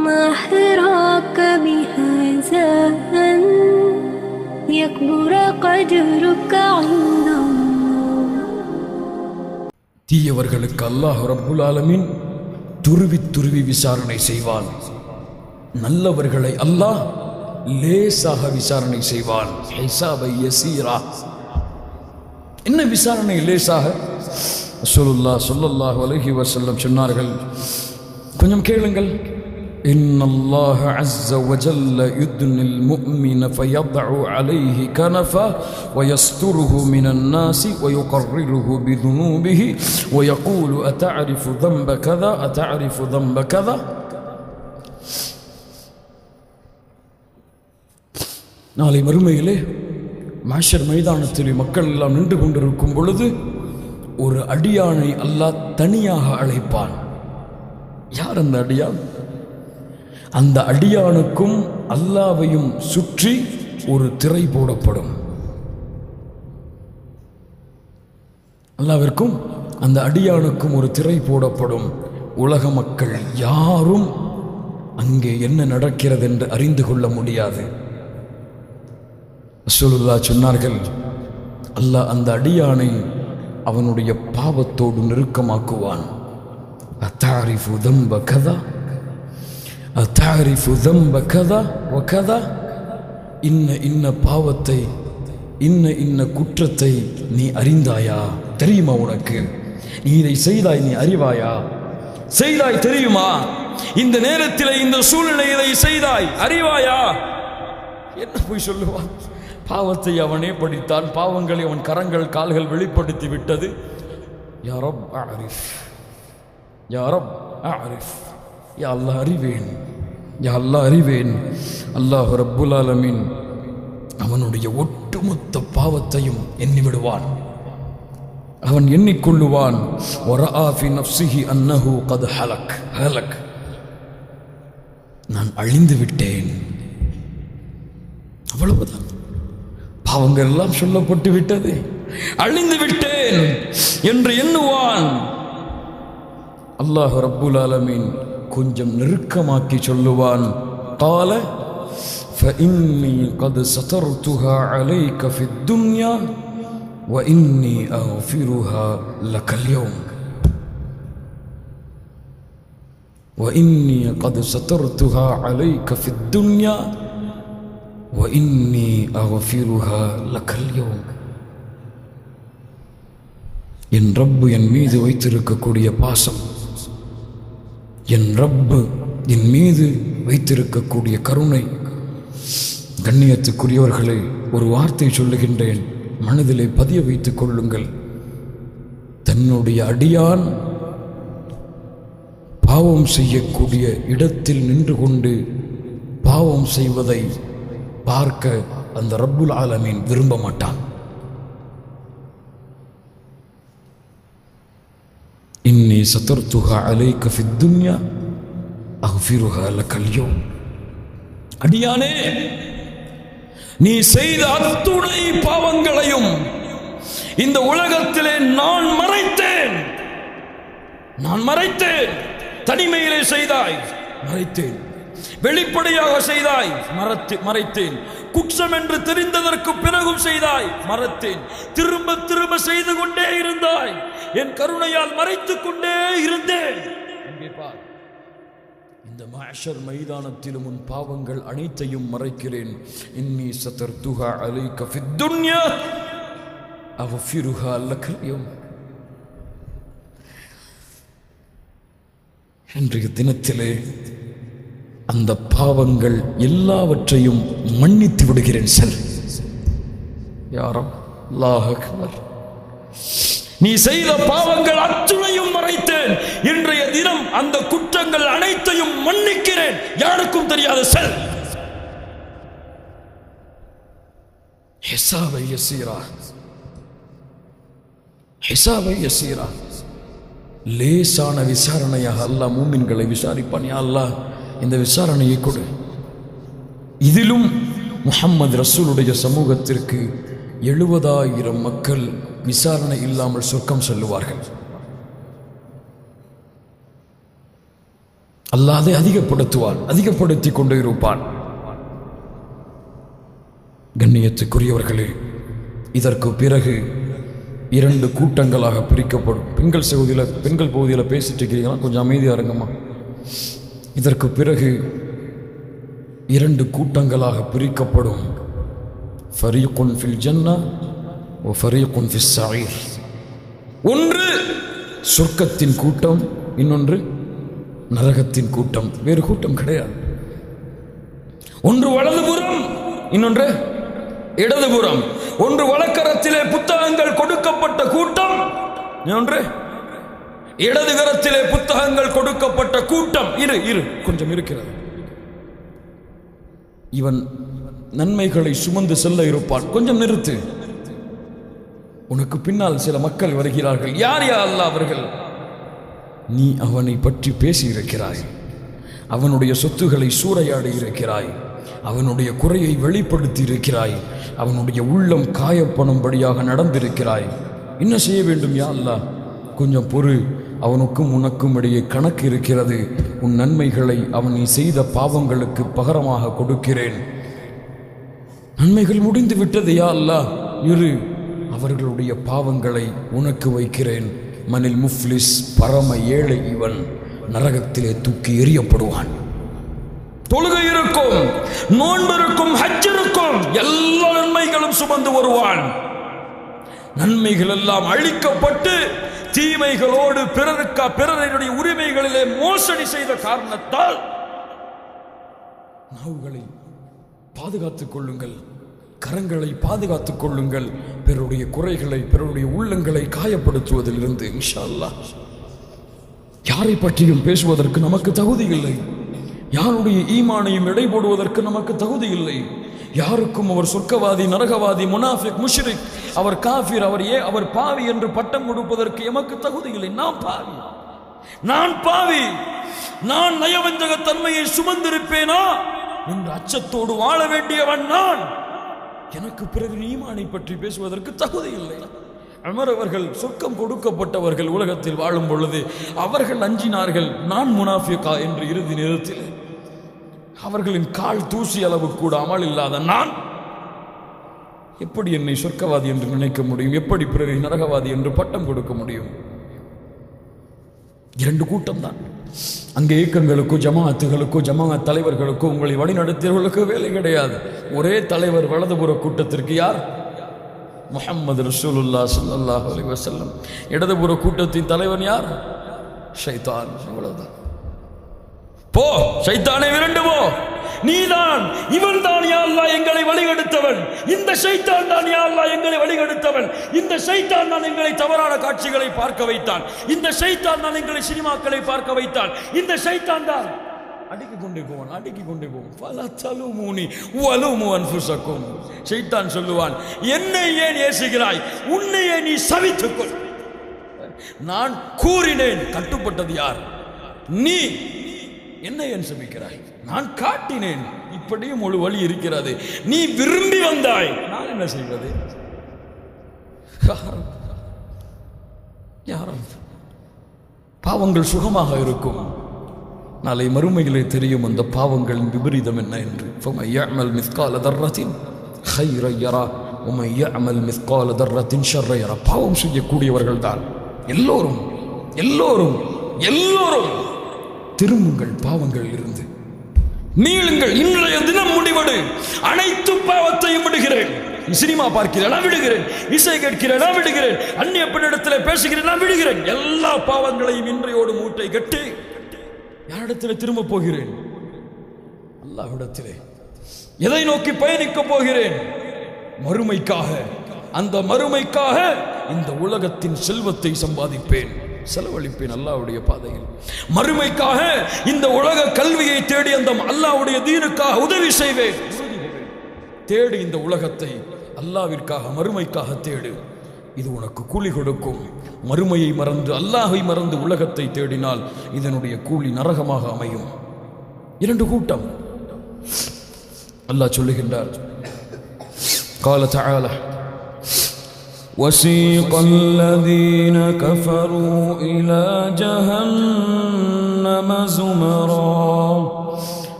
ما حراك بهذا أن يكبر قدرك عند الله தீயவர்களுக்கு அல்லாஹ் ரப்புல் ஆலமீன் துருவி துருவி விசாரணை செய்வான் நல்லவர்களை அல்லாஹ் லேசாக விசாரணை செய்வான் ஹிசாபை யசீரா என்ன விசாரணை லேசாக ரசூலுல்லாஹ் ஸல்லல்லாஹு அலைஹி வஸல்லம் சொன்னார்கள் கொஞ்சம் கேளுங்கள் إن الله عز وجل يدني المؤمن فيضع عليه كنفه ويستره من الناس ويقرره بذنوبه ويقول أتعرف ذنب كذا أتعرف ذنب كذا நாளை மறுமையிலே மாஷர் மைதானத்தில் மக்கள் எல்லாம் நின்று கொண்டிருக்கும் பொழுது ஒரு அடியானை அல்லாஹ் தனியாக அழைப்பான் யார் அந்த அடியான் அந்த அடியானுக்கும் அல்லாவையும் சுற்றி ஒரு திரை போடப்படும். அல்லாவிற்கும் அந்த அடியானுக்கும் ஒரு திரை போடப்படும். உலக மக்கள் யாரும் அங்கே என்ன நடக்கிறது என்று அறிந்து கொள்ள முடியாது. ரசூலுல்லா சொன்னார்கள் அல்லாஹ் அந்த அடியானை அவனுடைய பாவத்தோடு நெருக்கமாக்குவான். அத்தாரிஃபு தம்ப கதா அத்தாரிஃபு தம்ப கதா கதா? இன்ன இன்ன பாவத்தை இன்ன இன்ன குற்றத்தை நீ அறிந்தாயா? தெரியுமா உனக்கு? நீ இதை செய்தாய் நீ அறிவாயா? செய்தாய் தெரியுமா? இந்த நேரத்தில் இந்த சூழ்நிலை இதை செய்தாய் அறிவாயா? என்ன போய் சொல்லுவான்? பாவத்தை அவனே படித்தான் பாவங்களை அவன் கரங்கள் கால்கள் வெளிப்படுத்தி விட்டது. யாரோ ரப் அரிஃப். யா யா அல்லா அறிவேன். யா அல்லா அறிவேன். அல்லாஹ் ரப்புல் ஆலமின். அவனுடைய ஒட்டுமொத்த பாவத்தையும் எண்ணி விடுவான் அவன் எண்ணிக்கொள்ளுவான். அன்னஹு கது ஹலக். ஹலக். நான் அழிந்து விட்டேன். அவ்வளவுதான். பாவங்கள் எல்லாம் சொல்லப்பட்டு விட்டது. அழிந்து விட்டேன் என்று எண்ணுவான். அல்லாஹு ரப்புல் ஆலமீன். கொஞ்சம் நெருக்கமாக்கி சொல்லுவான் قال فإني قد سترتها عليك في الدنيا وإني أغفرها لك اليوم وإني قد سترتها عليك في الدنيا وإني أغفرها لك اليوم என் ரப்பு என் மீது வைத்திருக்கக்கூடிய பாசம் என் ரப்பு என் மீது வைத்திருக்கக்கூடிய கருணை. கண்ணியத்துக்குரியவர்களே ஒரு வார்த்தை சொல்லுகின்றேன். மனதிலே பதிய வைத்துக் கொள்ளுங்கள். தன்னுடைய அடியான் பாவம் செய்யக்கூடிய இடத்தில் நின்று கொண்டு பாவம் செய்வதை பார்க்க அந்த ரப்புல் ஆலமீன் விரும்ப மாட்டான். இன்னி சத்தர்த்துஹா அலை கஃபித்துன்யா அஹ்ஹ அல லக்கல் அடியானே நீ செய்த அத்துணை பாவங்களையும் இந்த உலகத்திலே நான் மறைத்தேன். நான் மறைத்தேன். தனிமையிலே செய்தாய் மறைத்தேன். வெளிப்படையாக செய்தாய் மறத்து மறைத்தேன். குற்றம் என்று தெரிந்ததற்கு பிறகும் செய்தாய். மறத்தேன். திரும்ப திரும்ப செய்து கொண்டே இருந்தாய். என் கருணையால் மறைத்துக் கொண்டே இருந்தேன். இந்த மாஷர் மைதானத்திலும் உன் பாவங்கள் அனைத்தையும் மறைக்கிறேன். இன்னி சதர் துஹா அலை கஃபித்துன்யா துன்யா. அஃபிருஹா இன்றைய தினத்திலே அந்த பாவங்கள் எல்லாவற்றையும் மன்னித்து விடுகிறேன் செல் யாரும் அக்பர். நீ செய்த பாவங்கள் அத்துணையும் மறைத்தேன். இன்றைய தினம் அந்த குற்றங்கள் அனைத்தையும் மன்னிக்கிறேன். யாருக்கும் தெரியாத செல் ஹிசாபை யசீரா. ஹிசாபை யசீரா. லேசான விசாரணையாக அல்லாஹ் மூமின்களை விசாரிப்பான் யா அல்லாஹ். இந்த விசாரணையை கொடு. இதிலும் முகம்மது ரசூலுடைய சமூகத்திற்கு எழுபதாயிரம் மக்கள் விசாரணை இல்லாமல் சொர்க்கம் செல்லுவார்கள். அல்லாதே அதிகப்படுத்துவான் அதிகப்படுத்தி கொண்டு இருப்பான். கண்ணியத்துக்குரியவர்களே இதற்கு பிறகு இரண்டு கூட்டங்களாக பிரிக்கப்படும். பெண்கள் சகுதியில் பெண்கள் பகுதியில் பேசிட்டு இருக்கிறீங்களா? கொஞ்சம் அமைதியாக இருங்கம்மா. இதற்கு பிறகு இரண்டு கூட்டங்களாக பிரிக்கப்படும். ஃபரீகுன் ஃபில் ஜன்னா ஓ ஃபரீகுன் ஒன்று சொர்க்கத்தின் கூட்டம் இன்னொன்று நரகத்தின் கூட்டம். வேறு கூட்டம் கிடையாது. ஒன்று வலதுபுறம் இன்னொன்று இடதுபுறம். ஒன்று வலக்கரத்திலே புத்தகங்கள் கொடுக்கப்பட்ட கூட்டம் இன்னொன்று இடது கரத்திலே புத்தகங்கள் கொடுக்கப்பட்ட கூட்டம். இரு இரு. கொஞ்சம் இருக்கிறது. இவன் நன்மைகளை சுமந்து செல்ல இருப்பான். கொஞ்சம் நிறுத்து. உனக்கு பின்னால் சில மக்கள் வருகிறார்கள். யார் யா அல்ல அவர்கள்? நீ அவனை பற்றி பேசி இருக்கிறாய் அவனுடைய சொத்துக்களை சூறையாடி இருக்கிறாய். அவனுடைய குறையை வெளிப்படுத்தி இருக்கிறாய். அவனுடைய உள்ளம் காயப்பணும்படியாக நடந்திருக்கிறாய். என்ன செய்ய வேண்டும் யா அல்லா? கொஞ்சம் பொறு. அவனுக்கும் உனக்கும் இடையே கணக்கு இருக்கிறது. உன் நன்மைகளை அவன் நீ செய்த பாவங்களுக்கு பகரமாக கொடுக்கிறேன். நன்மைகள் முடிந்து விட்டதையா அல்லா இரு அவர்களுடைய பாவங்களை உனக்கு வைக்கிறேன். மனில் முஃப்லிஸ் பரம ஏழை இவன் நரகத்திலே தூக்கி எறியப்படுவான். தொழுகை இருக்கும் நோன்பு இருக்கும் ஹஜ் இருக்கும். எல்லா நன்மைகளும் சுமந்து வருவான். நன்மைகள் எல்லாம் அழிக்கப்பட்டு தீமைகளோடு பிறருக்கா பிறருடைய உரிமைகளிலே மோசடி செய்த காரணத்தால் நாவுகளை பாதுகாத்துக் கொள்ளுங்கள். கரங்களை பாதுகாத்துக் கொள்ளுங்கள். பிறருடைய குறைகளை பிறருடைய உள்ளங்களை காயப்படுத்துவதிலிருந்து இன்ஷா அல்லாஹ் யாரை பற்றியும் பேசுவதற்கு நமக்கு தகுதி இல்லை. யாருடைய ஈமானையும் எடை போடுவதற்கு நமக்கு தகுதி இல்லை. யாருக்கும் அவர் சொர்க்கவாதி நரகவாதி முனாஃபிக் முஷிரிக் அவர் காஃபிர் அவர் ஏ அவர் பாவி என்று பட்டம் கொடுப்பதற்கு எமக்கு தகுதி இல்லை. நான் பாவி. நான் பாவி. நான் நயவஞ்சக தன்மையை சுமந்திருப்பேனா? என்று அச்சத்தோடு வாழ வேண்டியவன் நான். எனக்கு பிறகு ஈமானை பற்றி பேசுவதற்கு தகுதி இல்லை. அமர் அவர்கள் சொர்க்கம் கொடுக்கப்பட்டவர்கள் உலகத்தில் வாழும் பொழுது அவர்கள் அஞ்சினார்கள் நான் முனாஃபிகா என்று இறுதி நேரத்தில். அவர்களின் கால் தூசி அளவு கூட அமல் இல்லாத நான் எப்படி என்னை சொர்க்கவாதி என்று நினைக்க முடியும்? எப்படி பிறரை நரகவாதி என்று பட்டம் கொடுக்க முடியும்? இரண்டு கூட்டம் தான் அங்கே இயக்கங்களுக்கோ ஜமாஅத்துகளுக்கோ ஜமாஅத் தலைவர்களுக்கோ உங்களை வழிநடத்தியவர்களுக்கோ வேலை கிடையாது. ஒரே தலைவர் வலதுபுற கூட்டத்திற்கு யார்? முஹம்மது ரசூலுல்லா சல்லாஹ் அலி வசல்லம் இடதுபுற கூட்டத்தின் தலைவன் யார்? ஷைத்தான். அவ்வளவுதான். போ சைத்தானை விரண்டு போ. நீதான் இவன் தான் யா எங்களை வழிகெடுத்தவன். இந்த சைத்தான் தான் யா எங்களை வழிகெடுத்தவன். இந்த சைத்தான் தான் எங்களை தவறான காட்சிகளை பார்க்க வைத்தான். இந்த சைத்தான் தான் எங்களை சினிமாக்களை பார்க்க வைத்தான். இந்த சைத்தான் தான் அடிக்கி கொண்டே போவான் அடிக்கி கொண்டே போவான். பல தலுமூனி வலுமு புசக்கும் சைத்தான் சொல்லுவான் என்னை ஏன் ஏசுகிறாய் உன்னையே நீ சவித்துக்கொள் நான் கூறினேன் கட்டுப்பட்டது யார்? நீ. என்ன என் சபிக்கிறாய்? நான் காட்டினேன். இப்படியும் ஒரு வழி இருக்கிறது. நீ விரும்பி வந்தாய். நான் என்ன செய்வது? யாரும் பாவங்கள் சுகமாக இருக்கும். நாளை மறுமையிலே தெரியும் அந்த பாவங்களின் விபரீதம் என்ன என்று. ஃபமையமல் மிஸ்கால தர்ரத்தின் ஹைரையரா உமையமல் மிஸ்கால தர்ரத்தின் ஷர்ரையரா பாவம் செய்யக்கூடியவர்கள் தான் எல்லோரும் எல்லோரும் எல்லோரும் திரும்புங்கள் பாவங்கள் இருந்து. நீளுங்கள் இன்றைய தினம் முடிவடு. அனைத்து பாவத்தையும் விடுகிறேன். சினிமா பார்க்கிறேன் நான் விடுகிறேன். இசை கேட்கிறேன் நான் விடுகிறேன். அந்நிய பெண்ணிடத்தில் பேசுகிறேன் நான் விடுகிறேன். எல்லா பாவங்களையும் இன்றையோடு மூட்டை கட்டி யாரிடத்தில் திரும்ப போகிறேன்? அல்லாவிடத்திலே எதை நோக்கி பயணிக்க போகிறேன்? மறுமைக்காக. அந்த மறுமைக்காக இந்த உலகத்தின் செல்வத்தை சம்பாதிப்பேன். செலவழிப்பேன் அல்லாஹ்வுடைய பாதையில் மறுமைக்காக இந்த உலக கல்வியை தேடி அந்த அல்லாஹ்வுடைய தீனுக்காக உதவி செய்வேன் தேடு இந்த உலகத்தை அல்லாவிற்காக மறுமைக்காக தேடு இது உனக்கு கூலி கொடுக்கும் மறுமையை மறந்து அல்லாஹை மறந்து உலகத்தை தேடினால் இதனுடைய கூலி நரகமாக அமையும் இரண்டு கூட்டம் அல்லாஹ் சொல்லுகின்றார் قال تعالى وسيق الذين كفروا إلى جهنم زمرا.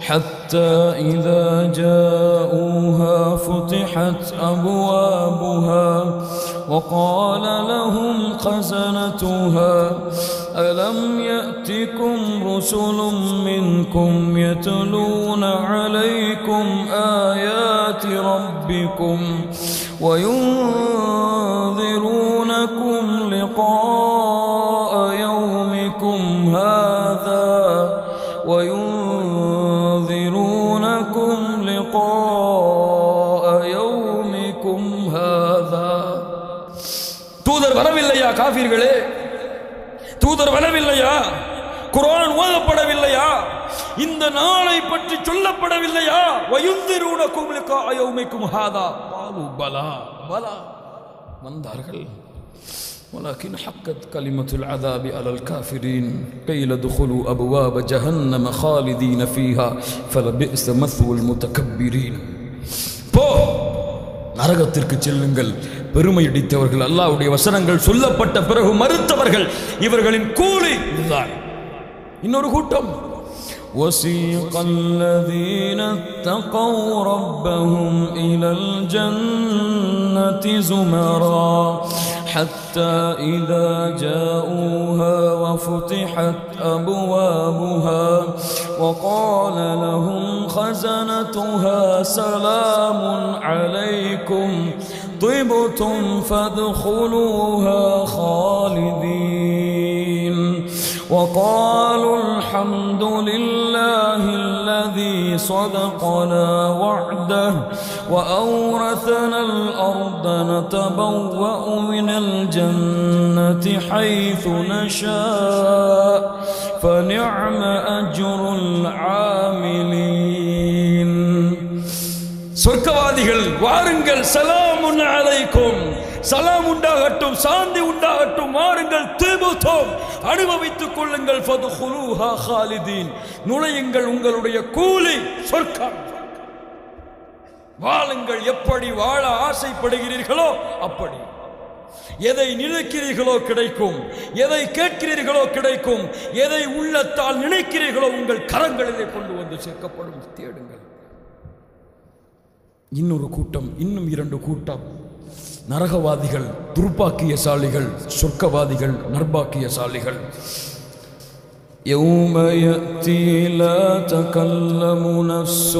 حتى إذا جاءوها فتحت أبوابها وقال لهم خزنتها ألم يأتكم رسل منكم يتلون عليكم آيات ربكم وينذرونكم لقاء يومكم هذا وينذرونكم لقاء يومكم هذا தூதர் வரவில்லையா காஃபிர்களே தூதர் வரவில்லையா குர்ஆன் ஓதப்படவில்லையா இந்த நாளை பற்றி சொல்லப்படவில்லையா வயுந்திரூன கும்லிகா யௌமிக்கும் ஹாதா பாலு பலா பலா வந்தார்கள் ولكن حقت كلمة العذاب على الكافرين قيل ادخلوا أبواب جهنم خالدين فيها فلبئس مثوى المتكبرين போ நரகத்திற்கு செல்லுங்கள் பெருமை அடித்தவர்கள் அல்லாஹ்வுடைய வசனங்கள் சொல்லப்பட்ட பிறகு மறுத்தவர்கள் இவர்களின் கூலி இதுதான் இன்னொரு கூட்டம் وسيق الذين اتقوا ربهم إلى الجنة زمرا حتى إذا جاءوها وفتحت أبوابها وقال لهم خزنتها سلام عليكم طبتم فادخلوها خالدين. وقالوا الحمد لله الذي صدقنا وعده وأورثنا الأرض نتبوأ من الجنة حيث نشاء فنعم أجر العاملين சொர்க்கவாதிகள் வாருங்கள் சலாமுன் அலைக்கும் சலாம் உண்டாகட்டும் சாந்தி உண்டாகட்டும் மாறுங்கள் திபுத்தோம் அனுபவித்துக் கொள்ளுங்கள் ஹாலிதீன். நுழையுங்கள் உங்களுடைய கூலி சொர்க்கம். வாழுங்கள் எப்படி வாழ ஆசைப்படுகிறீர்களோ அப்படி. எதை நினைக்கிறீர்களோ கிடைக்கும். எதை கேட்கிறீர்களோ கிடைக்கும். எதை உள்ளத்தால் நினைக்கிறீர்களோ உங்கள் கரங்களிலே கொண்டு வந்து சேர்க்கப்படும் தேடுங்கள். இன்னொரு கூட்டம் இன்னும் இரண்டு கூட்டம். നരകവാദികൾ ദുർഭാഗ്യശാലികൾ സ്വർഗവാദികൾ നിർഭാഗ്യശാലികൾ. يوم يأتي لا تكلم نفس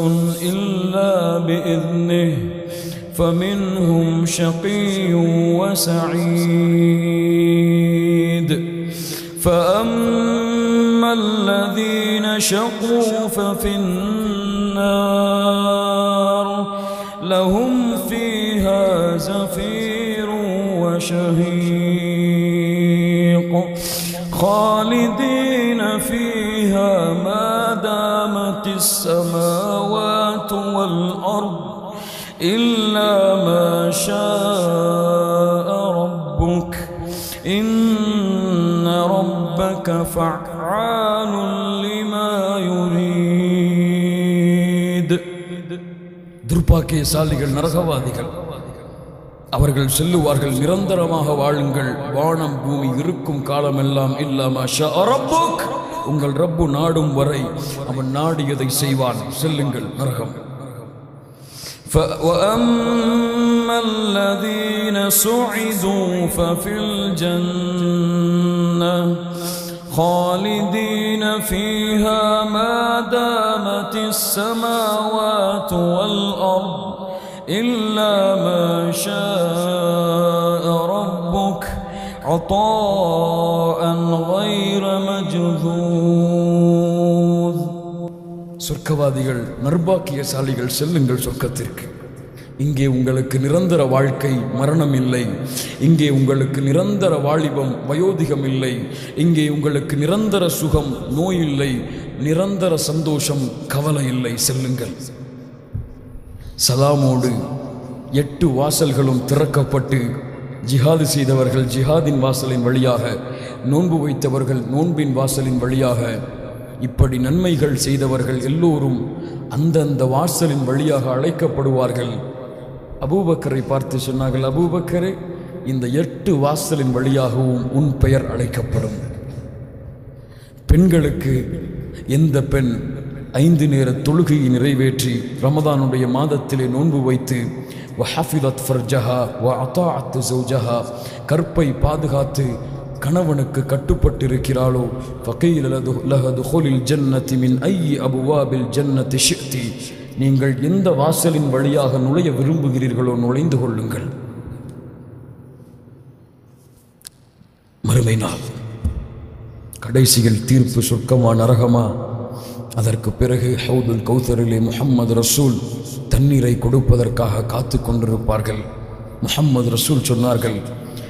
إلا بإذنه فمنهم شقي وسعيد فأما الذين شقوا ففي النار لهم وشهيق خالدين فيها ما دامت السماوات والأرض إلا ما شاء ربك إن ربك فعال لما يريد துர்ப்பாக்கியசாலிகள் நரகவாதிகள் அவர்கள் செல்லுவார்கள் நிரந்தரமாக வாழுங்கள் வானம் பூமி இருக்கும் காலமெல்லாம் இல்லாம ரப்புக் உங்கள் ரப்பு நாடும் வரை அவன் நாடியதை செய்வான் செல்லுங்கள் நரகம் ف- وأما الذين سعدوا ففي الجنة خالدين فيها ما دامت السماوات والأرض إلا ما شاء ربك عطاء غير مجذوذ சொர்க்கவாதிகள் நர்பாக்கியசாலிகள் செல்லுங்கள் சொர்க்கத்திற்கு இங்கே உங்களுக்கு நிரந்தர வாழ்க்கை மரணம் இல்லை இங்கே உங்களுக்கு நிரந்தர வாலிபம் வயோதிகம் இல்லை இங்கே உங்களுக்கு நிரந்தர சுகம் நோய் இல்லை நிரந்தர சந்தோஷம் கவலை இல்லை செல்லுங்கள் சலாமோடு எட்டு வாசல்களும் திறக்கப்பட்டு ஜிஹாது செய்தவர்கள் ஜிஹாதின் வாசலின் வழியாக நோன்பு வைத்தவர்கள் நோன்பின் வாசலின் வழியாக இப்படி நன்மைகள் செய்தவர்கள் எல்லோரும் அந்தந்த வாசலின் வழியாக அழைக்கப்படுவார்கள். அபூபக்கரை பார்த்து சொன்னார்கள் அபூபக்கரே இந்த எட்டு வாசலின் வழியாகவும் உன் பெயர் அழைக்கப்படும். பெண்களுக்கு எந்த பெண் ஐந்து நேர தொழுகையை நிறைவேற்றி ரமதானுடைய மாதத்திலே நோன்பு வைத்து வஹஃபிலத் ஃபர்ஜஹா வ அத்தாஅத்து சௌஜஹா கற்பை பாதுகாத்து கணவனுக்கு கட்டுப்பட்டிருக்கிறாளோ ஃபகீல லது லஹது ஹுலில் ஜன்னதி மின் ஐ அபுவாபில் ஜன்னத்தி ஷிக்தி நீங்கள் எந்த வாசலின் வழியாக நுழைய விரும்புகிறீர்களோ நுழைந்து கொள்ளுங்கள். மறுமை நாள். கடைசியில் தீர்ப்பு சொர்க்கமா நரகமா? அதற்கு பிறகு ஹவுதுல் கௌசரிலே முஹம்மது ரசூல் தண்ணீரை கொடுப்பதற்காக காத்து கொண்டிருப்பார்கள். முஹம்மது ரசூல் சொன்னார்கள்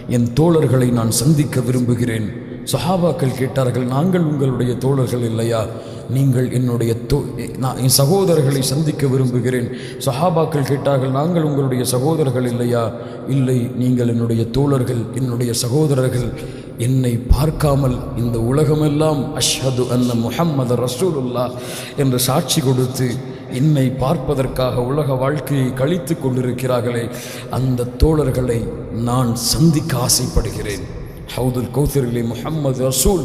என் தோழர்களை நான் சந்திக்க விரும்புகிறேன். சஹாபாக்கள் கேட்டார்கள் நாங்கள் உங்களுடைய தோழர்கள் இல்லையா? நீங்கள் என்னுடைய தோ நான் என் சகோதரர்களை சந்திக்க விரும்புகிறேன். சஹாபாக்கள் கேட்டார்கள் நாங்கள் உங்களுடைய சகோதரர்கள் இல்லையா? இல்லை நீங்கள் என்னுடைய தோழர்கள் என்னுடைய சகோதரர்கள் என்னை பார்க்காமல் இந்த உலகமெல்லாம் அஷ்ஹது அன்ன முஹம்மது ரசூலுல்லா என்று சாட்சி கொடுத்து என்னை பார்ப்பதற்காக உலக வாழ்க்கையை கழித்து கொண்டிருக்கிறார்களே அந்த தோழர்களை நான் சந்திக்க ஆசைப்படுகிறேன். ஹவுதுல் கௌசரிலே முஹம்மது ரசூல்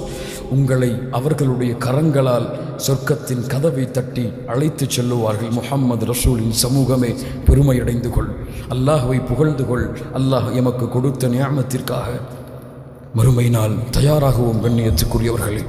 உங்களை அவர்களுடைய கரங்களால் சொர்க்கத்தின் கதவை தட்டி அழைத்துச் செல்லுவார்கள். முஹம்மது ரசூலின் சமூகமே பெருமையடைந்து கொள். அல்லாஹுவை புகழ்ந்து கொள். அல்லாஹ் எமக்கு கொடுத்த ஞானத்திற்காக மறுமை நாள் தயாராகவும் கண்ணியத்துக்குரியவர்களே.